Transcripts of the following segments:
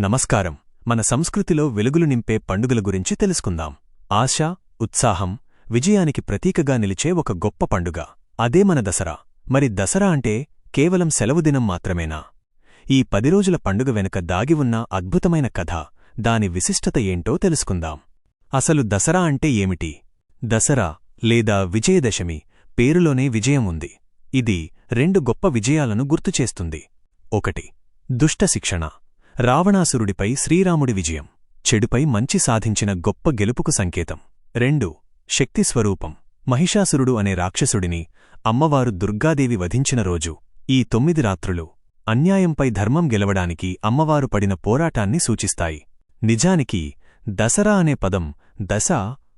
నమస్కారం. మన సంస్కృతిలో వెలుగులు నింపే పండుగల గురించి తెలుసుకుందాం. ఆశ ఉత్సాహం విజయానికి ప్రతీకగా నిలిచే ఒక గొప్ప పండుగ. అదే మన దసరా. మరి దసరా అంటే కేవలం సెలవుదినం మాత్రమేనా? ఈ పది రోజుల పండుగ వెనుక దాగి ఉన్న అద్భుతమైన కథ దాని విశిష్టత ఏంటో తెలుసుకుందాం. అసలు దసరా అంటే ఏమిటి? దసరా లేదా విజయదశమి పేరులోనే విజయం ఉంది. ఇది రెండు గొప్ప విజయాలను గుర్తుచేస్తుంది. ఒకటి దుష్ట శిక్షణ. రావణాసురుడిపై శ్రీరాముడి విజయం చెడుపై మంచి సాధించిన గొప్ప గెలుపుకు సంకేతం. రెండు శక్తి స్వరూపం. మహిషాసురుడు అనే రాక్షసుడిని అమ్మవారు దుర్గాదేవి వధించిన రోజు ఈ తొమ్మిది రాత్రులు అన్యాయంపై ధర్మం గెలవడానికి అమ్మవారు పడిన పోరాటాన్ని సూచిస్తాయి. నిజానికి దసరా అనే పదం దశ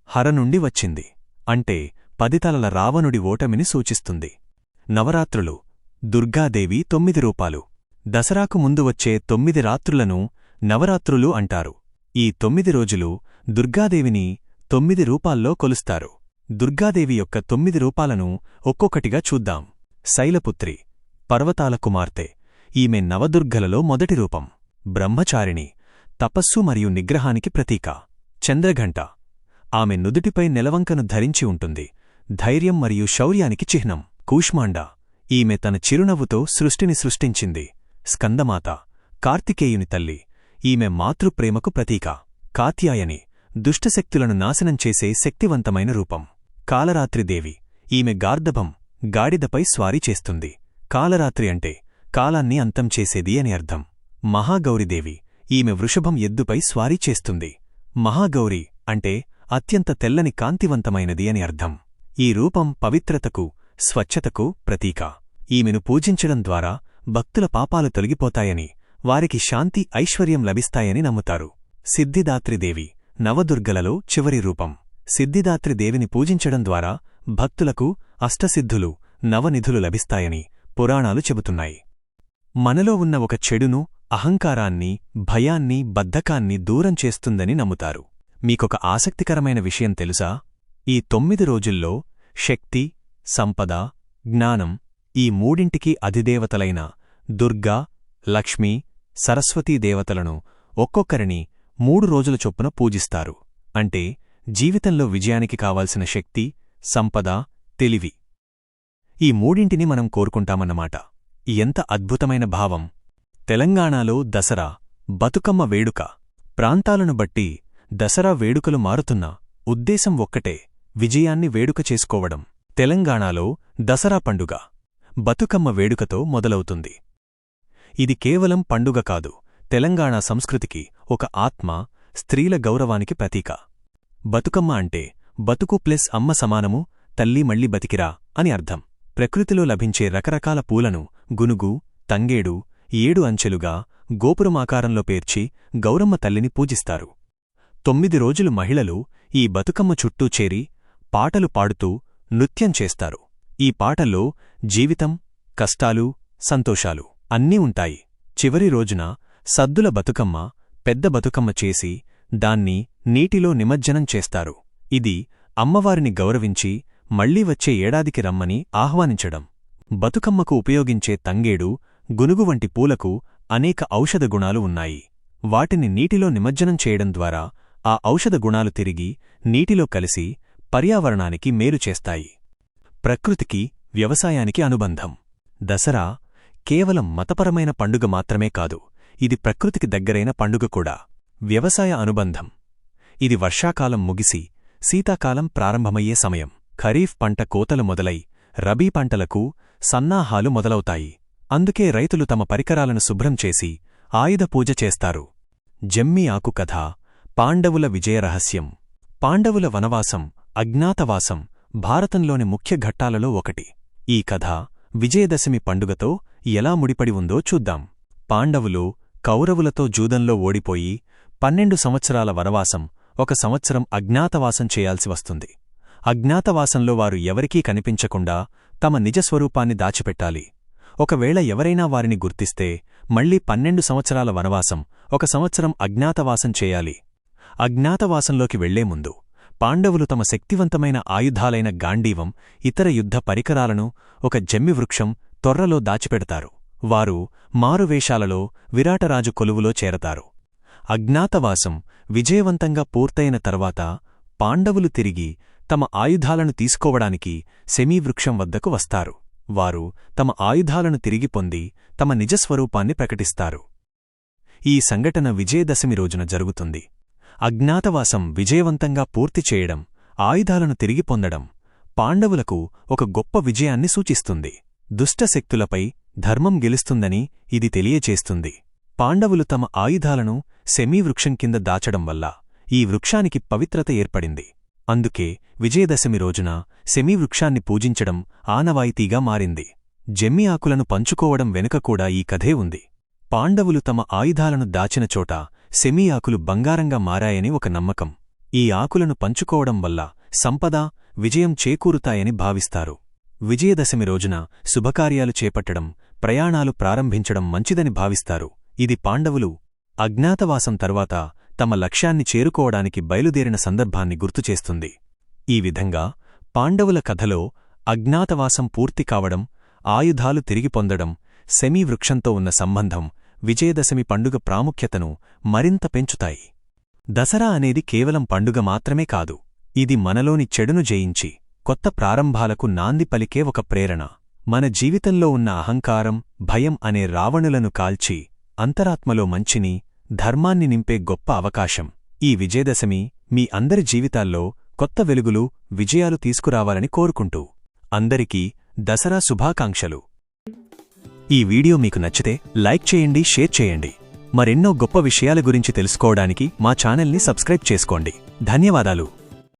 హర నుండి వచ్చింది. అంటే పదితలల రావణుడి ఓటమిని సూచిస్తుంది. నవరాత్రులు. దుర్గాదేవి తొమ్మిది రూపాలు. దసరాకు ముందు వచ్చే తొమ్మిది రాత్రులను నవరాత్రులు అంటారు. ఈ తొమ్మిది రోజులు దుర్గాదేవిని తొమ్మిది రూపాల్లో కొలుస్తారు. దుర్గాదేవి యొక్క తొమ్మిది రూపాలను ఒక్కొక్కటిగా చూద్దాం. శైలపుత్రి పర్వతాల కుమార్తె ఈమె నవదుర్గలలో మొదటి రూపం. బ్రహ్మచారిణి తపస్సు మరియు నిగ్రహానికి ప్రతీక. చంద్రఘంట ఆమె నుదుటిపై నెలవంకను ధరించి ఉంటుంది. ధైర్యం మరియు శౌర్యానికి చిహ్నం. కూష్మాండ ఈమె తన చిరునవ్వుతో సృష్టిని సృష్టించింది. స్కందమాత కార్తికేయుని తల్లి ఈమె మాతృప్రేమకు ప్రతీక. కాత్యాయని దుష్టశక్తులను నాశనం చేసే శక్తివంతమైన రూపం. కాలరాత్రిదేవి ఈమె గార్ధభం గాడిదపై స్వారీ చేస్తుంది. కాలరాత్రి అంటే కాలాన్ని అంతం చేసేది అని అర్థం. మహాగౌరిదేవి ఈమె వృషభం ఎద్దుపై స్వారీ చేస్తుంది. మహాగౌరి అంటే అత్యంత తెల్లని కాంతివంతమైనది అని అర్థం. ఈ రూపం పవిత్రతకు స్వచ్ఛతకు ప్రతీక. ఈమెను పూజించడం ద్వారా భక్తుల పాపాలు తొలగిపోతాయని వారికి శాంతి ఐశ్వర్యం లభిస్తాయని నమ్ముతారు. సిద్ధిదాత్రిదేవి నవదుర్గలలో చివరి రూపం. సిద్ధిదాత్రిదేవిని పూజించడం ద్వారా భక్తులకు అష్టసిద్ధులు నవనిధులు లభిస్తాయని పురాణాలు చెబుతున్నాయి. మనలో ఉన్న ఒక చెడును అహంకారాన్ని భయాన్ని బద్ధకాన్ని దూరం చేస్తుందని నమ్ముతారు. మీకొక ఆసక్తికరమైన విషయం తెలుసా? ఈ తొమ్మిది రోజుల్లో శక్తి సంపద జ్ఞానం ఈ మూడింటికి అధిదేవతలైన దుర్గా లక్ష్మీ సరస్వతీ దేవతలను ఒక్కొక్కరిని మూడు రోజుల చొప్పున పూజిస్తారు. అంటే జీవితంలో విజయానికి కావాల్సిన శక్తి సంపద తెలివి. ఈ మూడింటిని మనం కోరుకుంటామన్నమాట. ఎంత అద్భుతమైన భావం! తెలంగాణలో దసరా బతుకమ్మ వేడుక. ప్రాంతాలను బట్టి దసరా వేడుకలు మారుతున్నా ఉద్దేశం ఒక్కటే విజయాన్ని వేడుక చేసుకోవడం. తెలంగాణలో దసరా పండుగ. బతుకమ్మ వేడుకతో మొదలవుతుంది. ఇది కేవలం పండుగ కాదు తెలంగాణ సంస్కృతికి ఒక ఆత్మ స్త్రీల గౌరవానికి ప్రతీక. బతుకమ్మ అంటే బతుకు ప్లస్ అమ్మ సమానము తల్లి మళ్ళీ బతికిరా అని అర్థం. ప్రకృతిలో లభించే రకరకాల పూలను గునుగు తంగేడు ఏడు అంచెలుగా గోపురమాకారంలో పేర్చి గౌరమ్మ తల్లిని పూజిస్తారు. తొమ్మిది రోజులు మహిళలు ఈ బతుకమ్మ చుట్టూ చేరి పాటలు పాడుతూ నృత్యం చేస్తారు. ఈ పాటల్లో జీవితం కష్టాలు సంతోషాలు అన్నీ ఉంటాయి. చివరి రోజున సద్దుల బతుకమ్మ పెద్ద బతుకమ్మ చేసి దాన్ని నీటిలో నిమజ్జనం చేస్తారు. ఇది అమ్మవారిని గౌరవించి మళ్ళీ వచ్చే ఏడాదికి రమ్మని ఆహ్వానించడం. బతుకమ్మకు ఉపయోగించే తంగేడు గునుగు వంటి పూలకు అనేక ఔషధ గుణాలు ఉన్నాయి. వాటిని నీటిలో నిమజ్జనం చేయడం ద్వారా ఆ ఔషధ గుణాలు తిరిగి నీటిలో కలిసి పర్యావరణానికి మేలు చేస్తాయి. ప్రకృతికి వ్యవసాయానికి అనుబంధం. దసరా కేవలం మతపరమైన పండుగ మాత్రమే కాదు ఇది ప్రకృతికి దగ్గరైన పండుగ కూడా. వ్యవసాయ అనుబంధం. ఇది వర్షాకాలం ముగిసి శీతాకాలం ప్రారంభమయ్యే సమయం. ఖరీఫ్ పంట కోతలు మొదలై రబీ పంటలకు సన్నాహాలు మొదలవుతాయి. అందుకే రైతులు తమ పరికరాలను శుభ్రం చేసి ఆయుధ పూజ చేస్తారు. జమ్మి ఆకు కథ పాండవుల విజయరహస్యం పాండవుల వనవాసం అజ్ఞాతవాసం భారతంలోని ముఖ్య ఘట్టాలలో ఒకటి. ఈ కథ విజయదశమి పండుగతో ఎలా ముడిపడి ఉందో చూద్దాం. పాండవులు కౌరవులతో జూదంలో ఓడిపోయి పన్నెండు సంవత్సరాల వనవాసం ఒక సంవత్సరం అజ్ఞాతవాసం చేయాల్సి వస్తుంది. అజ్ఞాతవాసంలో వారు ఎవరికీ కనిపించకుండా తమ నిజస్వరూపాన్ని దాచిపెట్టాలి. ఒకవేళ ఎవరైనా వారిని గుర్తిస్తే మళ్ళీ పన్నెండు సంవత్సరాల వనవాసం ఒక సంవత్సరం అజ్ఞాతవాసం చేయాలి. అజ్ఞాతవాసంలోకి వెళ్ళే ముందు పాండవులు తమ శక్తివంతమైన ఆయుధాలైన గాండీవం ఇతర యుద్ధ పరికరాలను ఒక జమ్మివృక్షం తొర్రలో దాచిపెడతారు. వారు మారువేషాలలో విరాటరాజు కొలువులో చేరతారు. అజ్ఞాతవాసం విజయవంతంగా పూర్తయిన తర్వాత పాండవులు తిరిగి తమ ఆయుధాలను తీసుకోవడానికి సెమీవృక్షం వద్దకు వస్తారు. వారు తమ ఆయుధాలను తిరిగి పొంది తమ నిజస్వరూపాన్ని ప్రకటిస్తారు. ఈ సంఘటన విజయదశమి రోజున జరుగుతుంది. అజ్ఞాతవాసం విజయవంతంగా పూర్తి చేయడం ఆయుధాలను తిరిగి పొందడం పాండవులకు ఒక గొప్ప విజయాన్ని సూచిస్తుంది. దుష్టశక్తులపై ధర్మం గెలుస్తుందని ఇది తెలియచేస్తుంది. పాండవులు తమ ఆయుధాలను సెమీవృక్షం కింద దాచడం వల్ల ఈ వృక్షానికి పవిత్రత ఏర్పడింది. అందుకే విజయదశమి రోజున సెమీవృక్షాన్ని పూజించడం ఆనవాయితీగా మారింది. జమ్మి ఆకులను పంచుకోవడం వెనుక కూడా ఈ కథే ఉంది. పాండవులు తమ ఆయుధాలను దాచిన చోట సెమీ ఆకులు బంగారంగా మారాయని ఒక నమ్మకం. ఈ ఆకులను పంచుకోవడం వల్ల సంపద విజయం చేకూరుతాయని భావిస్తారు. విజయదశమి రోజున శుభకార్యాలు చేపట్టడం ప్రయాణాలు ప్రారంభించడం మంచిదని భావిస్తారు. ఇది పాండవులు అజ్ఞాతవాసం తర్వాత తమ లక్ష్యాన్ని చేరుకోవడానికి బయలుదేరిన సందర్భాన్ని గుర్తుచేస్తుంది ఈ విధంగా పాండవుల కథలో అజ్ఞాతవాసం పూర్తి కావడం ఆయుధాలు తిరిగి పొందడం సెమీ వృక్షంతో ఉన్న సంబంధం విజయదశమి పండుగ ప్రాముఖ్యతను మరింత పెంచుతాయి. దసరా అనేది కేవలం పండుగ మాత్రమే కాదు ఇది మనలోని చెడును జయించి కొత్త ప్రారంభాలకు నాంది పలికే ఒక ప్రేరణ. మన జీవితంలో ఉన్న అహంకారం భయం అనే రావణులను కాల్చి అంతరాత్మలో మంచిని ధర్మాన్ని నింపే గొప్ప అవకాశం. ఈ విజయదశమి మీ అందరి జీవితాల్లో కొత్త వెలుగులు విజయాలు తీసుకురావాలని కోరుకుంటూ. అందరికీ దసరా శుభాకాంక్షలు. ఈ వీడియో మీకు నచ్చితే లైక్ చేయండి షేర్ చేయండి. మరెన్నో గొప్ప విషయాల గురించి తెలుసుకోవడానికి మా ఛానల్ని సబ్స్క్రైబ్ చేసుకోండి. ధన్యవాదాలు.